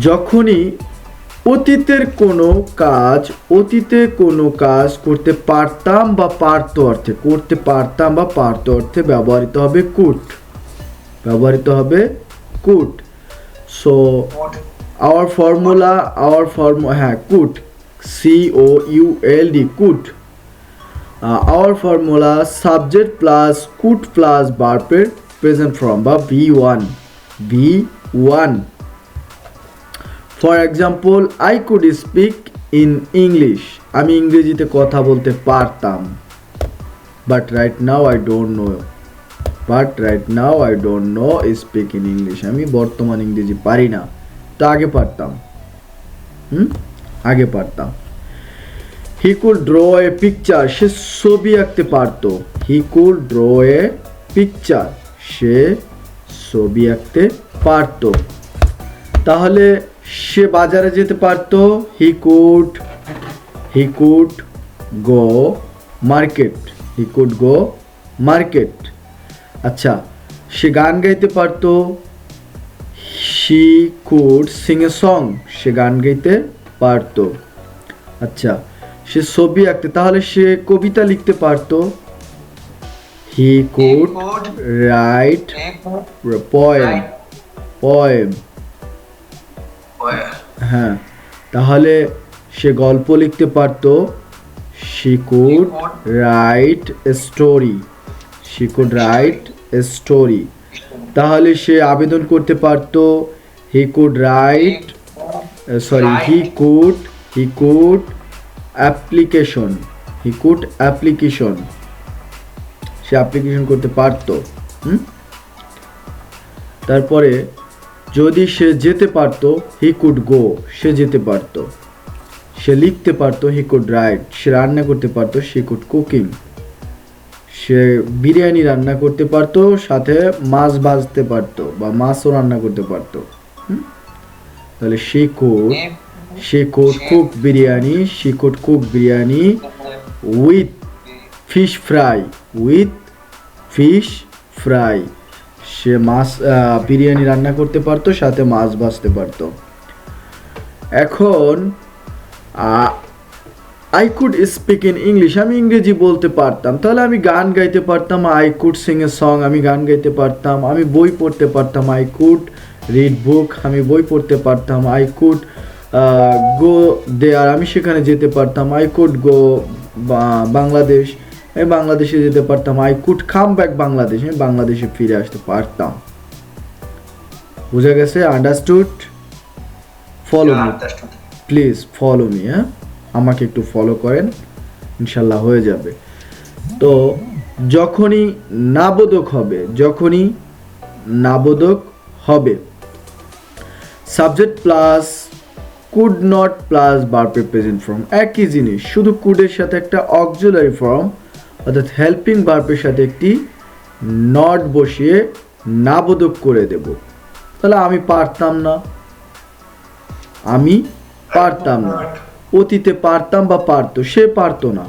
যখনই অতীতের কোনো কাজ, অতীতে কোনো কাজ করতে পারতাম বা পারত অর্থে, করতে পারতাম বা পারত অর্থে ব্যবহৃত হবে কুট। ব্যবহৃত হবে could. So our formula our form হ্যাঁ could. C O U L D could. Our formula subject plus could plus বার্পের present form বা V one V one for example, i could speak in English আমি ইংরেজিতে কথা বলতে পারতাম। But right now I don't know but right now I don't know speak in English আমি বর্তমান ইংরেজি পারি না। তা আগে পারতাম। হুম? আগে পারতাম। He could draw a picture সে ছবি আঁকতে পারতো। He could draw a picture সে ছবি আঁকতে পারতো। তাহলে সে বাজারে যেতে পারতো। He could he could go market he could go market আচ্ছা সে গান গাইতে পারতো। She could sing a song সে গান গাইতে পারতো। আচ্ছা সে ছবি আঁকতে তাহলে সে কবিতা লিখতে পারতো। He He could write poem. Poem হ্যাঁ। তাহলে সে গল্প লিখতে পারতো she could write story she could write story তাহলে সে আবেদন করতে পারতো he could write sorry he could he could application he could application say application করতে পারতো হুম? তারপরে যদি সে যেতে পারতো হি কুড গো সে যেতে পারতো। সে লিখতে পারতো হি কুড রাইট সে রান্না করতে পারতো সে কুড কুকিং সে বিরিয়ানি রান্না করতে পারতো, সাথে মাছ ভাজতে পারতো বা মাছও রান্না করতে পারতো? তাহলে সে কুড সে could cook biryani say could cook biryani with fish fry with fish fry সে মাছ বিরিয়ানি রান্না করতে পারতো, সাথে মাছ ভাজতে পারতো। এখন I could speak in English আমি ইংরেজি বলতে পারতাম। তাহলে আমি গান গাইতে পারতাম I could sing a song আমি গান গাইতে পারতাম, আমি বই পড়তে পারতাম আই কুড রিড বুক আমি বই পড়তে পারতাম আই কুড গো দেয়ার আমি সেখানে যেতে পারতাম আই কুড গো বাংলাদেশ। আমি বাংলাদেশে যেতে পারতাম। I could come back Bangladesh আমি বাংলাদেশে ফিরে আসতে পারতাম। বুঝা গেছে? Understood follow me please follow me হ্যাঁ? আমাকে একটু ফলো করেন ইনশাল্লাহ হয়ে যাবে। তো যখনই নাবোধক হবে যখনই নাবোধক হবে subject plus could not plus verb present form একই জিনিস। শুধু কুডের সাথে একটা অক্সিলারি ফর্ম অর্থাৎ হেল্পিং বার্পের সাথে একটি নট বসিয়ে নাবোধক করে দেব। তাহলে আমি পারতাম না। আমি পারতাম না। অতীতে পারতাম বা পারতো, সে পারতো না।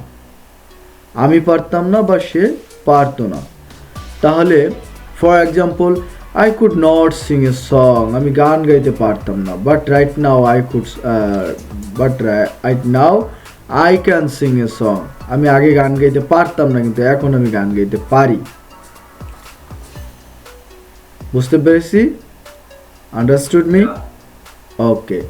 আমি পারতাম না বা সে পারতো না। তাহলে for example I could not sing a song আমি গান গাইতে পারতাম না। But right now I could but right now I can sing a song আমি আগে গান গাইতে পারতাম না কিন্তু এখন আমি গান গাইতে পারি। বুঝতে পেরেছি? Understood me okay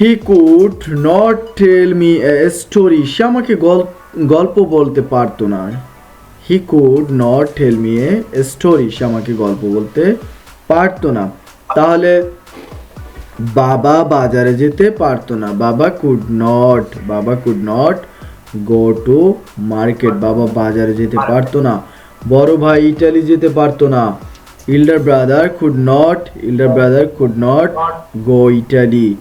he could not tell me a story সে আমাকে গল- গল্প বলতে পারতো না। He could not tell me a story সে আমাকে গল্প বলতে পারতো না। তাহলে বাবা বাজারে যেতে পারতো না। বাবা কুড নট বাবা could not go to market বাবা, বাজারে যেতে পারতো না। বড় ভাই, ইটালি যেতে পারতো না। Elder brother could not elder brother could not go Italy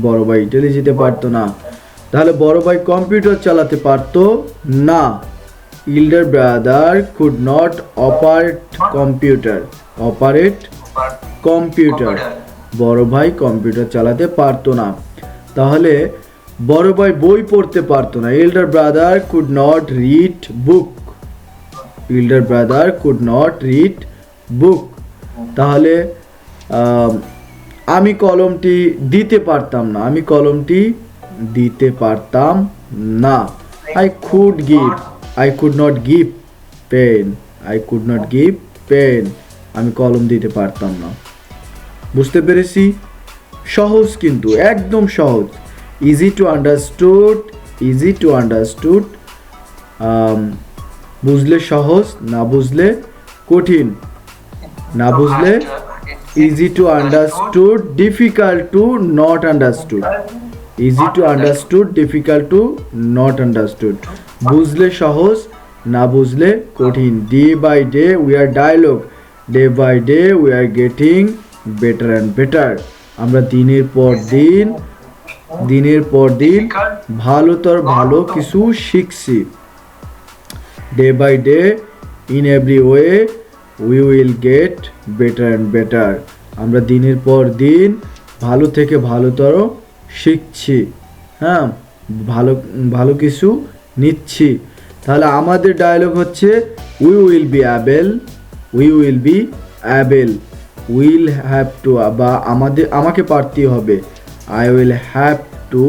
বড় ভাই, ইটালি যেতে পারতো না। তাহলে বড় ভাই কম্পিউটার চালাতে পারতো না। Elder brother could not operate computer operate computer. বড় ভাই কম্পিউটার চালাতে পারতো না। তাহলে বড় ভাই বই পড়তে পারতো না। Elder brother could not read book elder brother could not read book তাহলে আমি কলমটি দিতে পারতাম না। আমি কলমটি দিতে পারতাম না। I could give I could not give pen I could not give pen আমি কলম দিতে পারতাম না। বুঝতে পেরেছি? সহজ কিন্তু, একদম সহজ। Easy to understood easy to understood বুঝলে সহজ, না বুঝলে কঠিন, না বুঝলে easy to understood difficult to not understood easy to understood difficult to not understood বুঝলে সহজ, না বুঝলে কঠিন day by day we are dialogue day by day we are getting better and better আমরা দিনের পর দিন দিনের পর দিন ভালোতর ভালো কিছু শিখছি। Day by day in every way we will get better and better আমরা দিনের পর দিন ভালো থেকে ভালোতর শিখছি। হ্যাঁ ভালো ভালো কিছু নিচ্ছি। তাহলে আমাদের ডায়লগ হচ্ছে we will be able we will be able will have to বা আমাদের, আমাকে পারতেই হবে। I will have to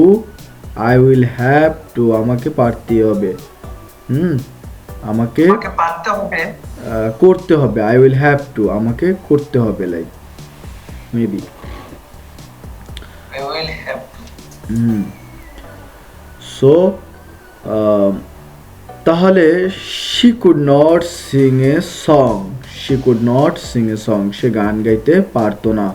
I will have to আমাকে পারতেই হবে। হুম আমাকে পারতে হবে। করতে হবে। আই উইল হ্যাভ টু আমাকে করতে হবে লাইক মেবি হুম। সো তাহলে she could not sing a song she could not sing a song সে গান গাইতে পারতো না।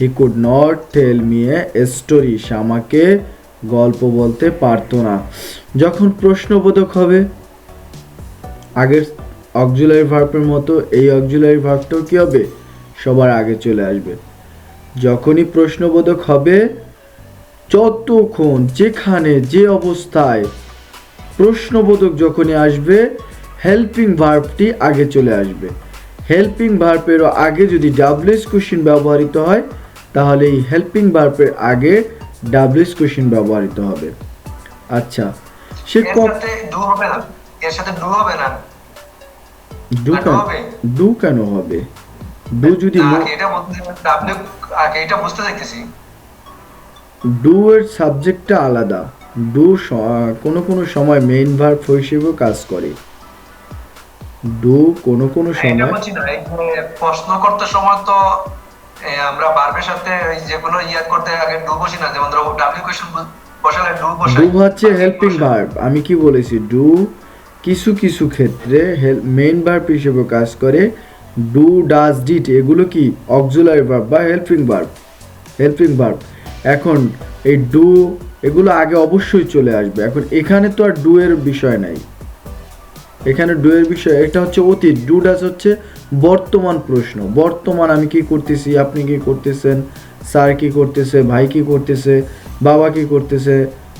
He could not tell me a story সে আমাকে গল্প বলতে পারতো না। যখন প্রশ্নবোধক হবে, আগের অক্সিলারি ভার্বের মতো এই অক্সিলারি ভার্বটাও কী হবে? সবার আগে চলে আসবে। যখনই প্রশ্নবোধক হবে, যতক্ষণ, যেখানে, যে অবস্থায়, প্রশ্নবোধক যখনই আসবে হেল্পিং ভার্বটি আগে চলে আসবে। হেল্পিং ভার্বেরও আগে যদি ডাবলিস কোশ্চিন ব্যবহৃত হয় তাহলে এই হেল্পিং ভার্বের আগে ডাবলিস কোশ্চিন ব্যবহৃত হবে। আচ্ছা সে এর ক ডু হবে না। এর সাথে ডু হবে না। ডু কেন? ডু কেন হবে? ডু যদি এটা বলতে আপনি আগে এটা বুঝতে চাইতেছি ডু এর সাবজেক্টটা আলাদা। ডু কোনো কোনো সময় মেইন ভার্ব হিসেবেও কাজ করে। ডু কোনো কোনো সময় প্রশ্ন করতে সময় তো আমরা বারবের সাথে যে কোনো ইয়াদ করতে আগে ডু বসি না, যেমন ধরো ডাব্লিউ কোশ্চেন বসালে ডু বসাই ডু হচ্ছে হেল্পিং ভার্ব আমি কি বলেছি? ডু কিছু কিছু ক্ষেত্রে মেইন ভার্ব হিসেবে কাজ করে। ডু ডাজ ডিট এগুলো কি? অক্সুলারি ভার্ব বা হেল্পিং ভার্ব হেল্পিং ভার্ব এখন এই ডু, এগুলো আগে অবশ্যই চলে আসবে। এখন এখানে তো আর ডু এর বিষয় নাই। এখানে ডু এর বিষয় এটা হচ্ছে অতীত ডু ডাজ হচ্ছে বর্তমান প্রশ্ন। বর্তমান আমি কি করতেছি, আপনি কি করতেছেন, স্যার কি করতেছে, ভাই কি করতেছে, বাবা কি করতেছে,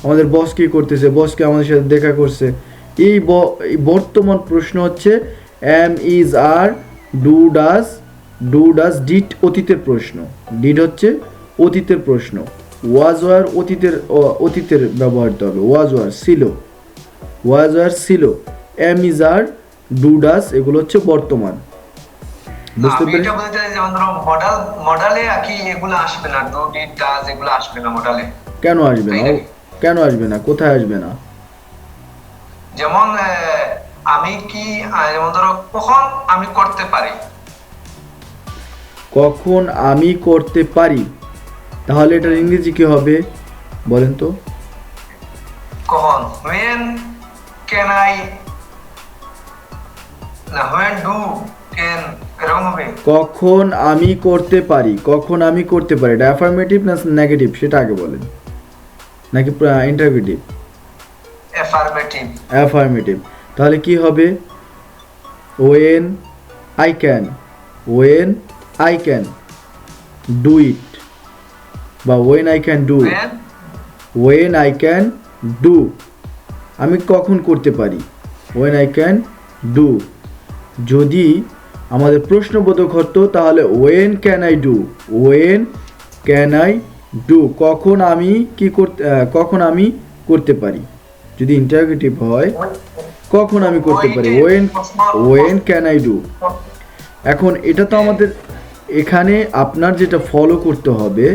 আমাদের বস কি করতেছে বসকে আমাদের সাথে দেখা করছে? এই বর্তমান প্রশ্ন হচ্ছে am is are do does do does did অতীতের প্রশ্ন। ডিড হচ্ছে অতীতের প্রশ্ন। ওয়াজ ওয়ার অতীতের অতীতের ব্যবহৃত হবে। ওয়াজ ওয়ার ছিল। ওয়াজ ওয়ার ছিল। Am is are do does এগুলো হচ্ছে বর্তমান। বুঝতে পেরেছি এটা বলতে চাই যেমন ধরো মডেল মডেলে কি এগুলো আসবে না ডু ডাজ এগুলো আসবে না মডেলে কেন আসবে না? কেন আসবে না? কোথায় আসবে না? যেমন আমি কি যেমন ধরো কখন আমি করতে পারি? কখন আমি করতে পারি? তাহলে এটার ইংরেজি কি হবে? বলেন তো। কখন? When can I কখন আমি করতে পারি কখন আমি করতে পারি এটা অ্যাফার্মেটিভ না নেগেটিভ সেটা আগে বলেন। নাকি ইন্টারভিটিভ অ্যাফার্মেটিভ তাহলে কি হবে? When I can when I can do it বা when I can do when? When I can do আমি কখন করতে পারি? ওয়েন আই ক্যান ডু যদি আমাদের প্রশ্নবোধক হতো, তাহলে when can I do when can I do কখন আমি কি করতে কখন আমি করতে পারি? যদি ইন্টারগেটিভ হয়, কখন আমি করতে পারি? When when can I do এখন এটা তো আমাদের এখানে আপনার যেটা ফলো করতে হবে,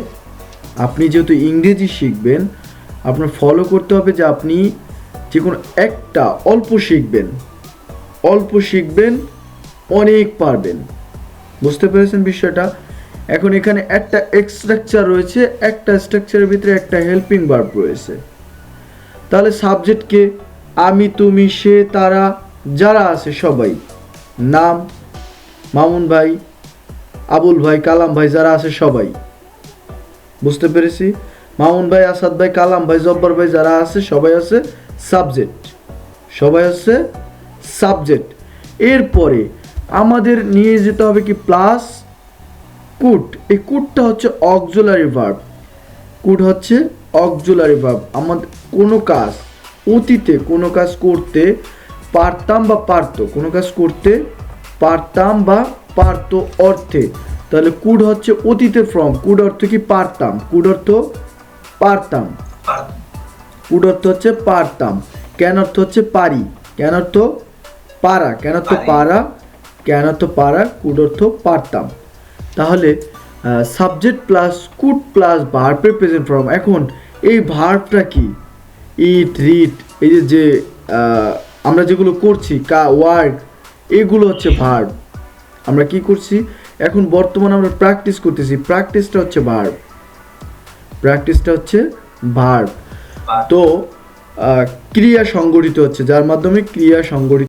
আপনি যেহেতু ইংরেজি শিখবেন, আপনার ফলো করতে হবে যে আপনি যে কোনো একটা অল্প শিখবেন। অল্প শিখবেন অনেক পারবেন। বুঝতে পেরেছেন বিষয়টা? এখন এখানে একটা স্ট্রাকচার রয়েছে, একটা স্ট্রাকচারের ভিতরে একটা হেল্পিং ভার্ব রয়েছে। তাহলে সাবজেক্টকে আমি, তুমি, সে, তারা, যারা আছে সবাই, নাম, মামুন ভাই, আবুল ভাই, কালাম ভাই, যারা আছে সবাই, বুঝতে পেরেছি? মামুন ভাই, আসাদ ভাই, কালাম ভাই, জব্বর ভাই, যারা আছে, সবাই আছে সাবজেক্ট সবাই আছে সাবজেক্ট এরপরে আমাদের নিয়ে যেতে হবে কি প্লাস কুট এই কুটটা হচ্ছে অক্সুলারি ভার্ব কুট হচ্ছে অক্সুলারি ভার্ব আমাদের কোনো কাজ অতীতে কোনো কাজ করতে পারতাম বা পারতো কোনো কাজ করতে পারতাম বা পারতো অর্থে। তাহলে কুড হচ্ছে অতীতের ফর্ম কুড অর্থ কি পারতাম? কুড অর্থ পারতাম। পার- কুড অর্থ হচ্ছে পারতাম। কেন অর্থ হচ্ছে পারি। কেন অর্থ পারা। কেন অর্থ পারি। কেন অর্থ পারা কুড অর্থ পারতাম। তাহলে সাবজেক্ট প্লাস কুড প্লাস ভার্বের প্রেজেন্ট ফর্ম এখন এই ভার্বটা কি? ইট রিড এই যে যে আমরা যেগুলো করছি কা ওয়ার্ক এগুলো হচ্ছে ভার্ব আমরা কি করছি? এখন বর্তমানে আমরা প্র্যাকটিস করতেছি প্র্যাকটিসটা হচ্ছে ভার্ব প্র্যাকটিসটা হচ্ছে ভার্ব তো ক্রিয়া সংগঠিত হচ্ছে যার মাধ্যমে ক্রিয়া সংগঠিত